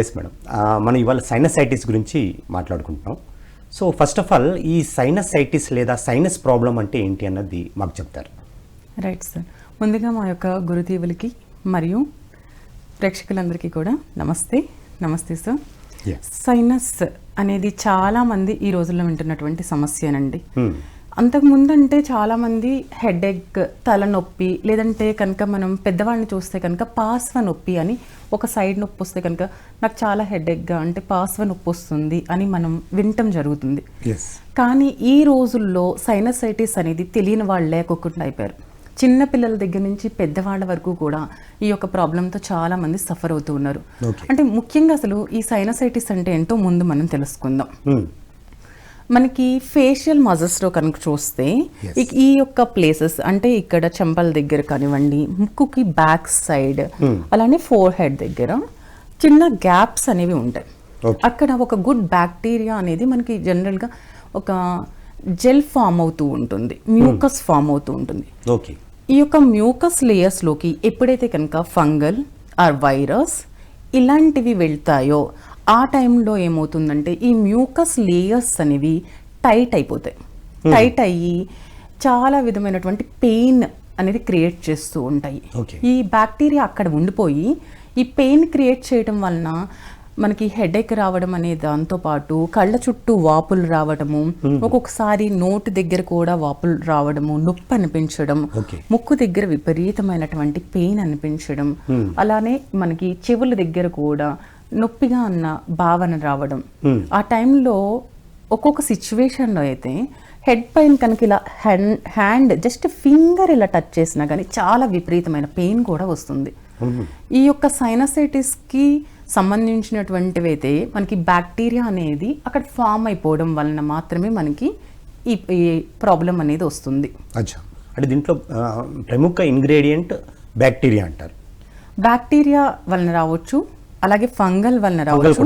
Yes madam మనం ఇవాళ sinusitis గురించి మాట్లాడుకుంటున్నాం. సో ఫస్ట్ ఆఫ్ ఆల్ ఈ సైనసైటిస్ లేదా సైనస్ ప్రాబ్లం అంటే ఏంటి అన్నది మాకు చెప్తారు. రైట్ సార్ ముందుగా మా యొక్క గురుదేవులకి మరియు ప్రేక్షకులందరికీ కూడా నమస్తే. నమస్తే సార్. సైనస్ అనేది చాలా మంది ఈ రోజుల్లో వింటున్నటువంటి సమస్యనండి Hmm. అంతకు ముందంటే చాలా మంది హెడేక్ తలనొప్పి లేదంటే కనుక మనం పెద్దవాళ్ళని చూస్తే కనుక పాస్వ నొప్పి అని ఒక సైడ్ నొప్పి వస్తే కనుక నాకు చాలా హెడేక్గా అంటే పాస్వ నొప్పి వస్తుంది అని మనం వినటం జరుగుతుంది. కానీ ఈ రోజుల్లో సైనసైటిస్ అనేది తెలియని వాళ్ళు లేకోకుండా అయిపోయారు. చిన్న పిల్లల దగ్గర నుంచి పెద్దవాళ్ళ వరకు కూడా ఈ యొక్క ప్రాబ్లంతో చాలా మంది సఫర్ అవుతూ ఉన్నారు. అంటే ముఖ్యంగా అసలు ఈ సైనసైటిస్ అంటే ఏంటో ముందు మనం తెలుసుకుందాం. మనకి ఫేషియల్ మజల్స్లో కనుక చూస్తే. ఈ- యొక్క ప్లేసెస్ అంటే ఇక్కడ చెంపల దగ్గర కానివ్వండి ముక్కుకి బ్యాక్ సైడ్ అలానే ఫోర్ హెడ్ దగ్గర చిన్న గ్యాప్స్ అనేవి ఉంటాయి. అక్కడ ఒక గుడ్ బ్యాక్టీరియా అనేది మనకి జనరల్గా ఒక జెల్ ఫామ్ అవుతూ ఉంటుంది మ్యూకస్ ఫామ్ అవుతూ ఉంటుంది. ఓకే ఈ యొక్క మ్యూకస్ లేయర్స్లోకి ఎప్పుడైతే కనుక ఫంగల్ ఆర్ వైరస్ ఇలాంటివి వెళ్తాయో ఆ టైంలో ఏమవుతుందంటే ఈ మ్యూకస్ లేయర్స్ అనేవి టైట్ అయిపోతాయి. టైట్ అయ్యి చాలా విధమైనటువంటి పెయిన్ అనేది క్రియేట్ చేస్తూ ఉంటాయి. ఈ బ్యాక్టీరియా అక్కడ ఉండిపోయి ఈ పెయిన్ క్రియేట్ చేయడం వలన మనకి హెడేక్ రావడం అనే దాంతో పాటు కళ్ళ చుట్టూ వాపులు రావడము ఒక్కొక్కసారి నోటి దగ్గర కూడా వాపులు రావడము నొప్పి అనిపించడం. ముక్కు దగ్గర విపరీతమైనటువంటి పెయిన్ అనిపించడం అలానే మనకి చెవుల దగ్గర కూడా నొప్పిగా ఉన్న భావన రావడం. ఆ టైంలో ఒక్కొక్క సిచ్యువేషన్లో అయితే హెడ్ పైన కనుక ఇలా హ్యాండ్ హ్యాండ్ జస్ట్ ఫింగర్ ఇలా టచ్ చేసినా కానీ చాలా విపరీతమైన పెయిన్ కూడా వస్తుంది. ఈ యొక్క సైనసైటిస్కి సంబంధించినటువంటివి అయితే మనకి బ్యాక్టీరియా అనేది అక్కడ ఫామ్ అయిపోవడం వలన మాత్రమే మనకి ఈ ప్రాబ్లం అనేది వస్తుంది. అచ్చా. అంటే దీంట్లో ప్రముఖ ఇంగ్రీడియంట్ బ్యాక్టీరియా అంటారు. బ్యాక్టీరియా వలన రావచ్చు అలాగే ఫంగల్ వలన రావచ్చు.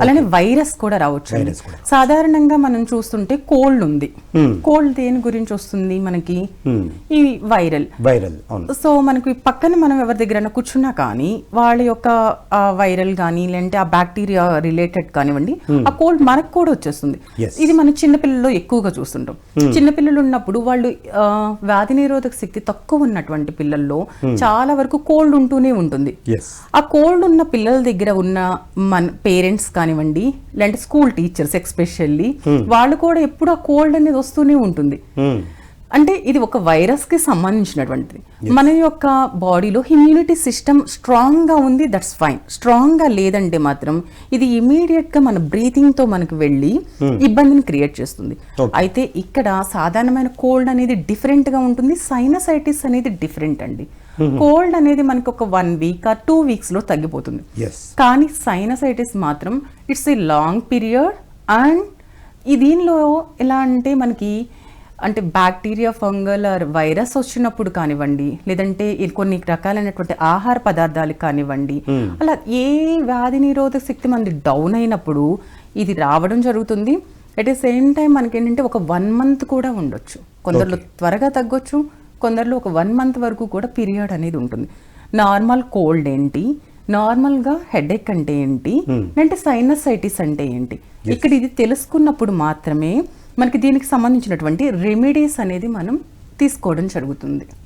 అలానే వైరస్ కూడా రావచ్చు. సాధారణంగా మనం చూస్తుంటే కోల్డ్ ఉంది కోల్డ్ దేని గురించి వస్తుంది మనకి? ఈ వైరల్. వైరల్ సో మనకు పక్కన మనం ఎవరి దగ్గరైనా కూర్చున్నా కానీ వాళ్ళ యొక్క వైరల్ కానీ లేదంటే ఆ బ్యాక్టీరియా రిలేటెడ్ కానివ్వండి ఆ కోల్డ్ మనకు కూడా వచ్చేస్తుంది. ఇది మనం చిన్నపిల్లల్లో ఎక్కువగా చూస్తుంటాం. చిన్నపిల్లలు ఉన్నప్పుడు వాళ్ళు వ్యాధి నిరోధక శక్తి తక్కువ ఉన్నటువంటి పిల్లల్లో చాలా వరకు కోల్డ్ ఉంటూనే ఉంటుంది. ఆ కోల్డ్ ఉన్న పిల్లల దగ్గర ఉన్న మన పేరెంట్స్ కానివ్వండి లేదంటే స్కూల్ టీచర్స్ ఎక్స్పెషల్లీ వాళ్ళు కూడా ఎప్పుడు ఆ కోల్డ్ అనేది వస్తూనే ఉంటుంది. అంటే ఇది ఒక వైరస్కి సంబంధించినటువంటిది. మన యొక్క బాడీలో ఇమ్యూనిటీ సిస్టమ్ స్ట్రాంగ్గా ఉంది దట్స్ ఫైన్. స్ట్రాంగ్గా లేదంటే మాత్రం ఇది ఇమీడియట్గా మన బ్రీతింగ్తో మనకు వెళ్ళి ఇబ్బందిని క్రియేట్ చేస్తుంది. అయితే ఇక్కడ సాధారణమైన కోల్డ్ అనేది డిఫరెంట్గా ఉంటుంది సైనసైటిస్ అనేది డిఫరెంట్ అండి. కోల్డ్ అనేది మనకి ఒక వన్ వీక్ ఆ టూ వీక్స్లో తగ్గిపోతుంది కానీ సైనసైటిస్ మాత్రం it's a long period and ఈ దీనిలో ఎలా అంటే మనకి అంటే బ్యాక్టీరియా ఫంగల్ ఆర్ వైరస్ వచ్చినప్పుడు కానివ్వండి లేదంటే కొన్ని రకాలైనటువంటి ఆహార పదార్థాలు కానివ్వండి అలా ఏ వ్యాధి నిరోధక శక్తి మనది డౌన్ అయినప్పుడు ఇది రావడం జరుగుతుంది. అట్ ద సేమ్ టైం మనకి ఏంటంటే ఒక వన్ మంత్ కూడా ఉండొచ్చు. కొందరిలో త్వరగా తగ్గొచ్చు కొందరిలో ఒక వన్ మంత్ వరకు కూడా పీరియడ్ అనేది ఉంటుంది. నార్మల్ కోల్డ్ ఏంటి? నార్మల్గా హెడేక్ అంటే ఏంటి? అంటే సైనసైటిస్ అంటే ఏంటి? ఇక్కడ ఇది తెలుసుకున్నప్పుడు మాత్రమే మనకి దీనికి సంబంధించినటువంటి రెమెడీస్ అనేది మనం తీసుకోవడం జరుగుతుంది.